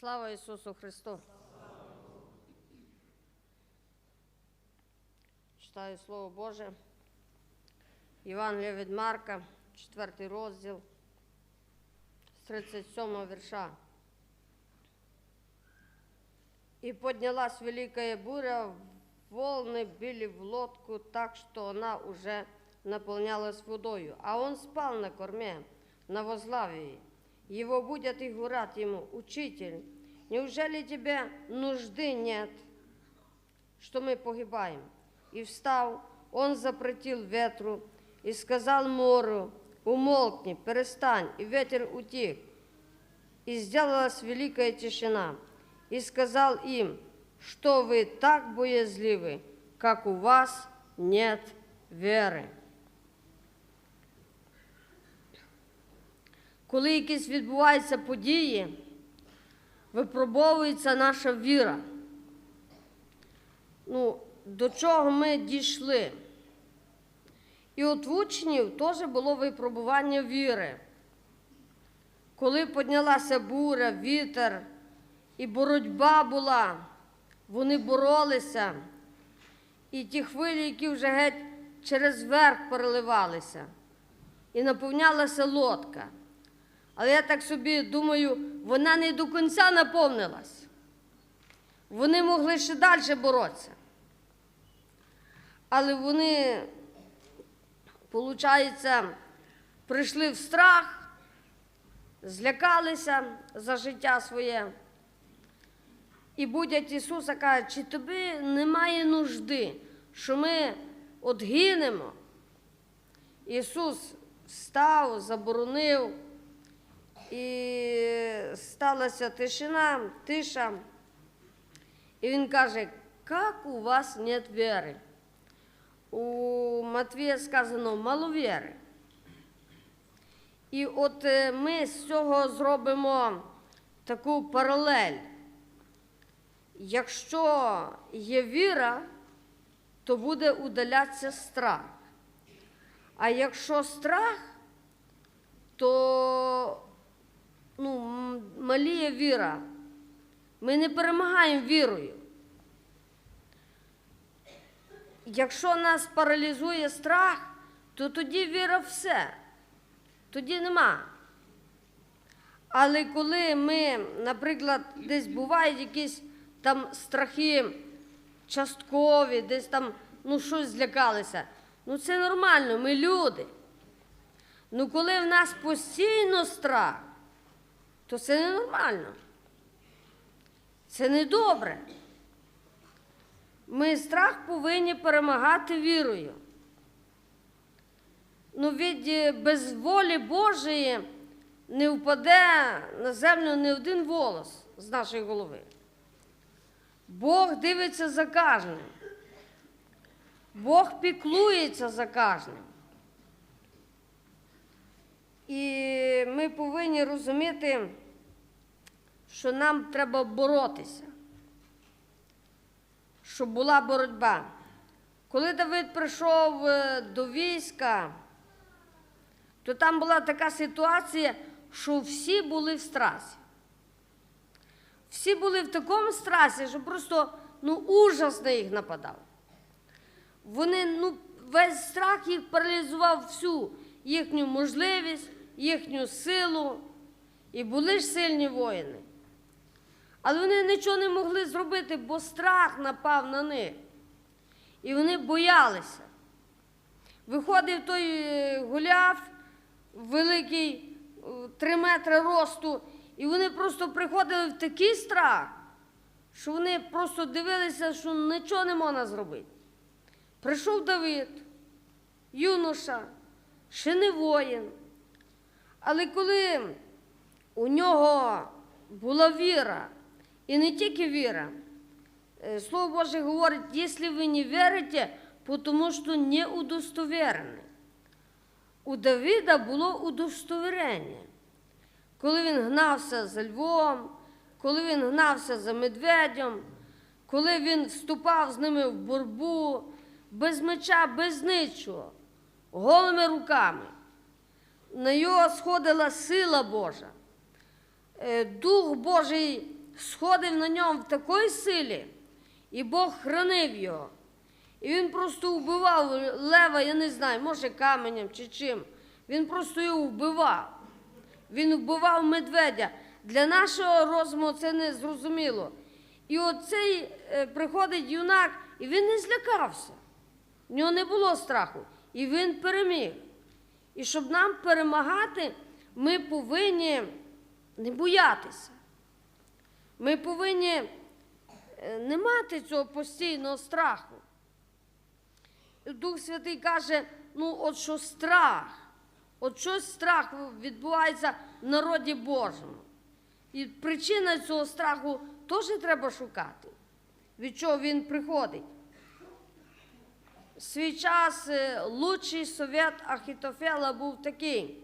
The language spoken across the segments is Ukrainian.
Слава Ісусу Христу! Читаю Слово Боже. Євангелія від Марка, 4 розділ, з 37 вірша. И поднялась великая буря, волны били в лодку так, что она уже наполнялась водою. А он спал на корме, на возглавии. Его будут и говорят ему, «Учитель, неужели тебе нужды нет, что мы погибаем?» И встал, он запретил ветру и сказал морю, «Умолкни, перестань», и ветер утих. И сделалась великая тишина. И сказал им, что вы так боязливы, как у вас нет веры. Коли якісь відбуваються події, випробовується наша віра. Ну, до чого ми дійшли? І от в учнів теж було випробування віри. Коли піднялася буря, вітер і боротьба була, вони боролися, і ті хвилі, які вже геть через верх переливалися, і наповнялася лодка. Але я так собі думаю, вона не до кінця наповнилась. Вони могли ще далі боротися. Але вони, виходить, прийшли в страх, злякалися за життя своє. І будять Ісуса кажуть, чи тобі немає нужди, що ми от гинемо? Ісус встав, заборонив, і сталася тишина, тиша. І він каже, як у вас нет віри? У Матвія сказано маловіри. І от е, ми з цього зробимо таку паралель. Якщо є віра, то буде удалятися страх. А якщо страх, то м- віра. Ми не перемагаємо вірою. Якщо нас паралізує страх, то тоді віра все. Тоді нема. Але коли ми, наприклад, десь бувають якісь там страхи часткові, десь там ну, щось злякалися, ну це нормально, ми люди. Ну коли в нас постійно страх, то це ненормально. Це не добре. Ми страх повинні перемагати вірою. Ну, від е, без волі Божої не впаде на землю ні один волос з нашої голови. Бог дивиться за кожним. Бог піклується за кожним. І ми повинні розуміти, що нам треба боротися, щоб була боротьба. Коли Давид прийшов е, до війська, то там була така ситуація, що всі були в страсі. Всі були в такому страсі, що просто ну, ужас на їх нападав. Вони, ну, весь страх їх паралізував всю їхню можливість, їхню силу. І були ж сильні воїни. Але вони нічого не могли зробити, бо страх напав на них. І вони боялися. Виходив той е, гуляв, великий, е, три метри росту, і вони просто приходили в такий страх, що вони просто дивилися, що нічого не можна зробити. Прийшов Давид, юноша, ще не воїн. Але коли у нього була віра, і не тільки віра, е, Слово Боже говорить, якщо ви не вірите, тому що не удостоверені. У Давида було удостоверення. Коли він гнався за львом, коли він гнався за медведем, коли він вступав з ними в боротьбу, без меча, без нічого, голими руками. На його сходила сила Божа. Е, Дух Божий сходив на ньому в такій силі, і Бог хранив його. І він просто вбивав лева, я не знаю, може каменем чи чим. Він просто його вбивав. Він вбивав медведя. Для нашого розуму це не зрозуміло. І оцей е, приходить юнак, і він не злякався. В нього не було страху. І він переміг. І щоб нам перемагати, ми повинні не боятися. Ми повинні е, не мати цього постійного страху. Дух Святий каже, ну от що страх, от щось страх відбувається в народі Божому. І причина цього страху теж треба шукати, від чого він приходить. В свій час е, лучший совет Ахітофела був такий.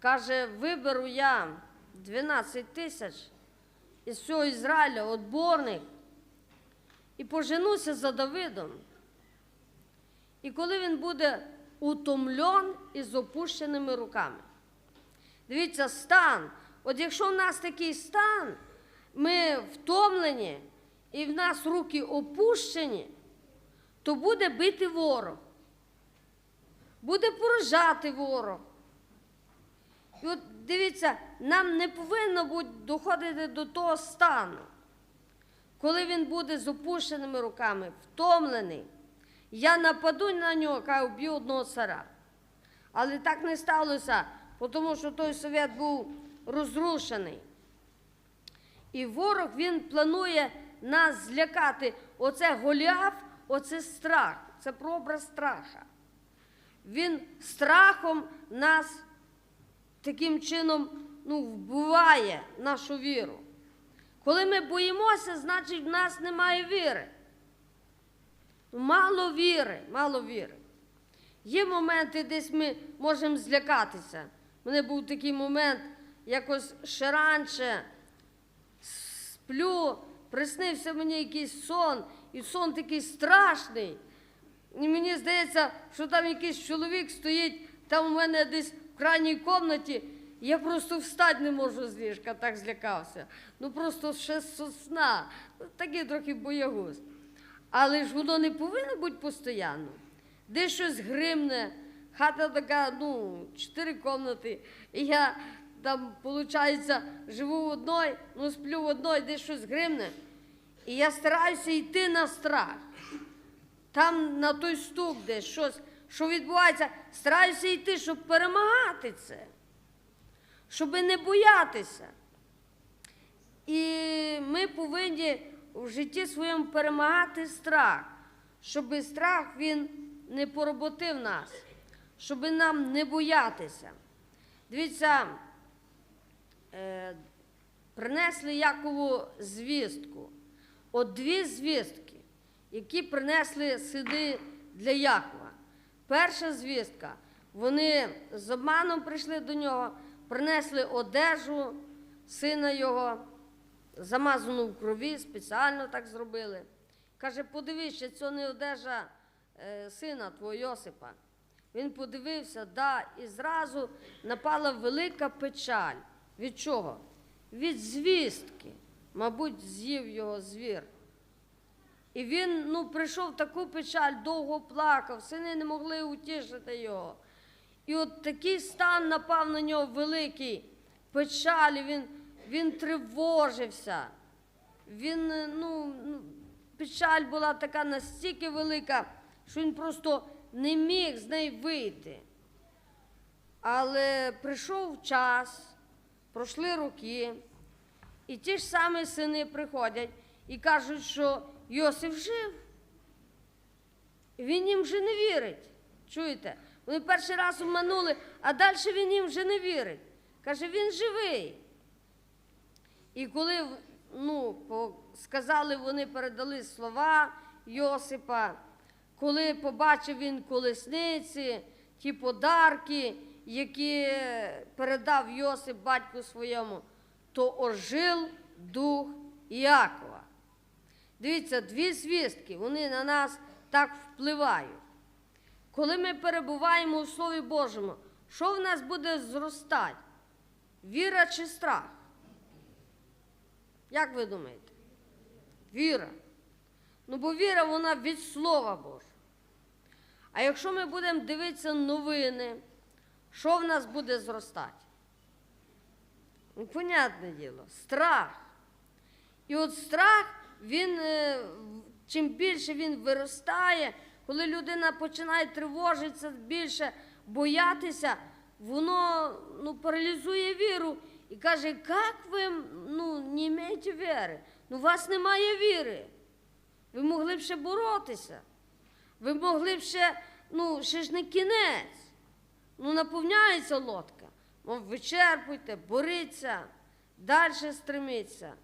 Каже, виберу я 12 тисяч із всього Ізраїля, отборних, і поженуся за Давидом. І коли він буде утомлен і з опущеними руками. Дивіться, стан. От якщо в нас такий стан, ми втомлені і в нас руки опущені, то буде бити ворог, буде поражати ворог. І от дивіться, нам не повинно бути доходити до того стану, коли він буде з опущеними руками, втомлений. Я нападу на нього, каже, вб'ю одного цара. Але так не сталося, тому що той совет був розрушений. І ворог він планує нас злякати. Оце Голіаф, оце страх, це прообраз страха. Він страхом нас таким чином ну, вбиває нашу віру. Коли ми боїмося, значить в нас немає віри. Мало віри, мало віри. Є моменти, десь ми можемо злякатися. У мене був такий момент, якось ще раніше сплю, приснився мені якийсь сон, і сон такий страшний. І мені здається, що там якийсь чоловік стоїть, там у мене десь в крайній кімнаті. Я просто встати не можу з ліжка, так злякався. Ну просто ще сосна, такий трохи боягуз. Але ж воно не повинно бути постійно. Де щось гримне, хата така, ну, чотири кімнати. І я там, виходить, живу в одній, ну сплю в одній, де щось гримне. І я стараюся йти на страх. Там на той стук десь щось, що відбувається, стараюся йти, щоб перемагати це, щоб не боятися. І ми повинні в житті своєму перемагати страх, щоб страх він не пороботив нас, щоб нам не боятися. Дивіться, е, принесли Якову звістку. От дві звістки, які принесли сиди для Якова. Перша звістка, вони з обманом прийшли до нього, принесли одежу сина його замазану в крові, спеціально так зробили. Каже, подивися, це не одежа е, сина твого Йосипа. Він подивився, да, і зразу напала велика печаль. Від чого? Від звістки. Мабуть, з'їв його звір. І він ну, прийшов в таку печаль, довго плакав, сини не могли утішити його. І от такий стан напав на нього великий печалі, він він тривожився. Він, ну, ну, печаль була така настільки велика, що він просто не міг з неї вийти. Але прийшов час, пройшли роки, і ті ж самі сини приходять і кажуть, що Йосиф жив. Він їм вже не вірить. Чуєте? Вони перший раз обманули, а далі він їм вже не вірить. Каже, він живий. І коли ну, сказали, вони передали слова Йосипа, коли побачив він колесниці, ті подарки, які передав Йосип батьку своєму, то ожив дух Іакова. Дивіться, дві звістки, вони на нас так впливають. Коли ми перебуваємо у Слові Божому, що в нас буде зростати? Віра чи страх? Як ви думаєте? Віра. Ну, бо віра, вона від Слова Божого. А якщо ми будемо дивитися новини, що в нас буде зростати? Ну, понятне діло, страх. І от страх, він, е, чим більше він виростає, коли людина починає тривожитися більше, боятися, воно ну, паралізує віру і каже, як ви ну, не маєте віри? Ну, у вас немає віри. Ви могли б ще боротися. Ви могли б ще, ну, ще ж не кінець. Ну, наповняється лодка. Мов, вичерпуйте, боріться, далі стреміться.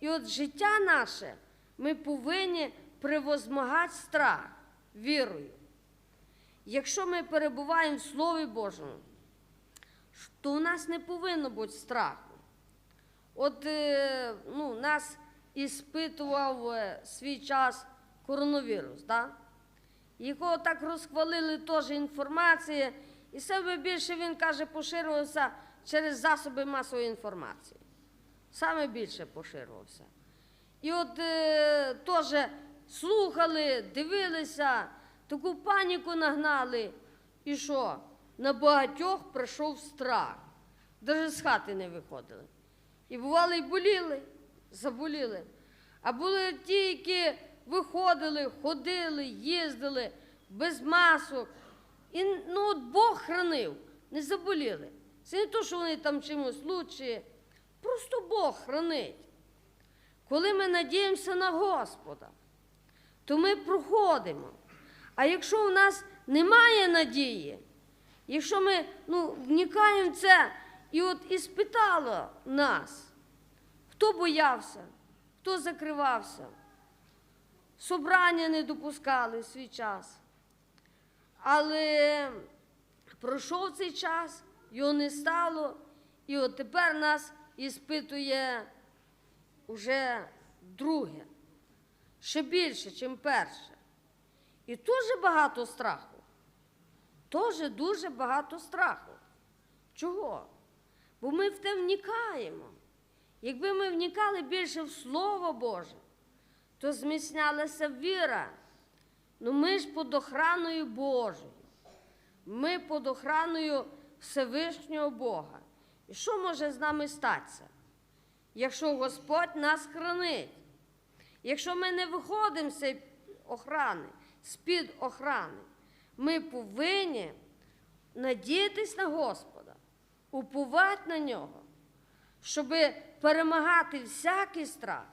І от життя наше ми повинні превозмагати страх вірою. Якщо ми перебуваємо в Слові Божому, то у нас не повинно бути страху. От е, ну, нас іспитував е, свій час коронавірус, да? якого так розхвалили теж інформація, і себе більше він каже, поширювався через засоби масової інформації. Саме більше поширювався. І от е, теж слухали, дивилися, таку паніку нагнали. І що? На багатьох прийшов страх. Навіть з хати не виходили. І бували, і боліли, заболіли. А були ті, які виходили, ходили, їздили без масок. І ну, от Бог хранив, не заболіли. Це не то, що вони там чимось лучші, просто Бог хранить. Коли ми надіємося на Господа, то ми проходимо. А якщо в нас немає надії, якщо ми ну, вникаємо в це і от і спитало нас, хто боявся, хто закривався, собрання не допускали в свій час. Але пройшов цей час, його не стало, і от тепер нас іспитує уже друге, ще більше, ніж перше. І дуже багато страху. Теж дуже багато страху. Чого? Бо ми в те вникаємо. Якби ми вникали більше в Слово Боже, то зміцнялася віра. Ну ми ж під охраною Божою. Ми під охраною Всевишнього Бога. І що може з нами статися? Якщо Господь нас хранить, якщо ми не виходимо з охрани, з-під охрани, ми повинні надіятись на Господа, уповати на нього, щоб перемагати всякий страх.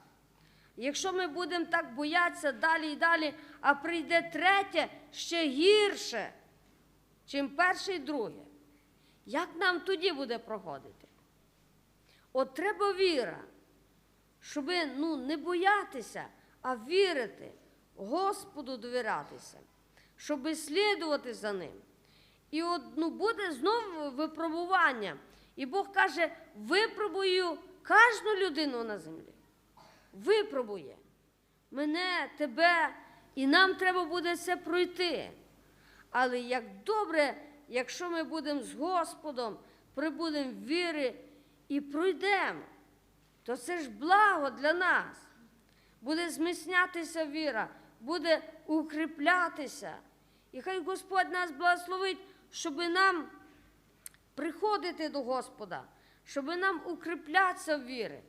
Якщо ми будемо так боятися далі і далі, а прийде третє ще гірше, чим перше і друге, як нам тоді буде проходити? От треба віра, щоб ну, не боятися, а вірити, Господу довірятися, щоб слідувати за ним. І от ну, буде знову випробування. І Бог каже: випробую кожну людину на землі. Випробує мене, тебе, і нам треба буде це пройти. Але як добре, якщо ми будемо з Господом, прибудемо в віри і пройдемо, то це ж благо для нас. Буде зміцнятися віра, буде укріплятися. І хай Господь нас благословить, щоб нам приходити до Господа, щоб нам укріплятися в вірі,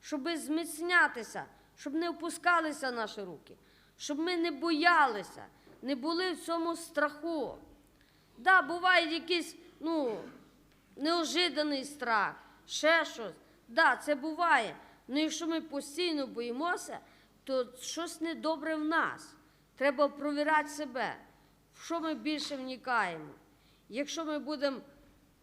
щоб зміцнятися, щоб не опускалися наші руки, щоб ми не боялися, не були в цьому страху. Да, буває якийсь ну, неожиданий страх, ще щось. Да, це буває. Але якщо ми постійно боїмося, то щось недобре в нас. Треба провіряти себе, в що ми більше вникаємо. Якщо ми будемо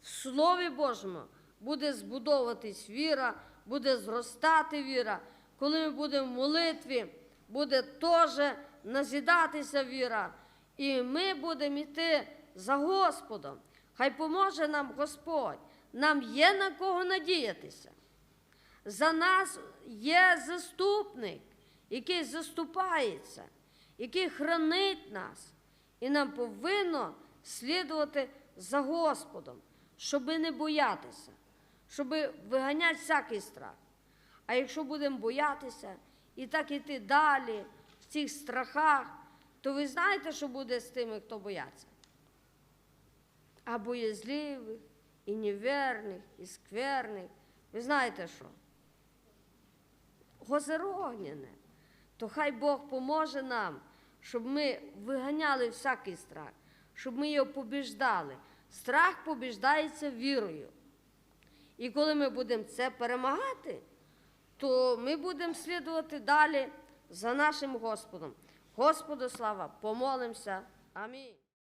в Слові Божому, буде збудовуватись віра, буде зростати віра. Коли ми будемо в молитві, буде теж назідатися віра. І ми будемо йти за Господом. Хай поможе нам Господь. Нам є на кого надіятися. За нас є заступник, який заступається, який хранить нас. І нам повинно слідувати за Господом, щоб не боятися, щоб виганяти всякий страх. А якщо будемо боятися і так іти далі, в цих страхах, то ви знаєте, що буде з тими, хто бояться? А боязливих, і неверних, і скверних. Ви знаєте що? Гозерогняне. То хай Бог поможе нам, щоб ми виганяли всякий страх, щоб ми його побіждали. Страх побіждається вірою. І коли ми будемо це перемагати, то ми будемо слідувати далі за нашим Господом. Господу слава, помолимося. Амінь.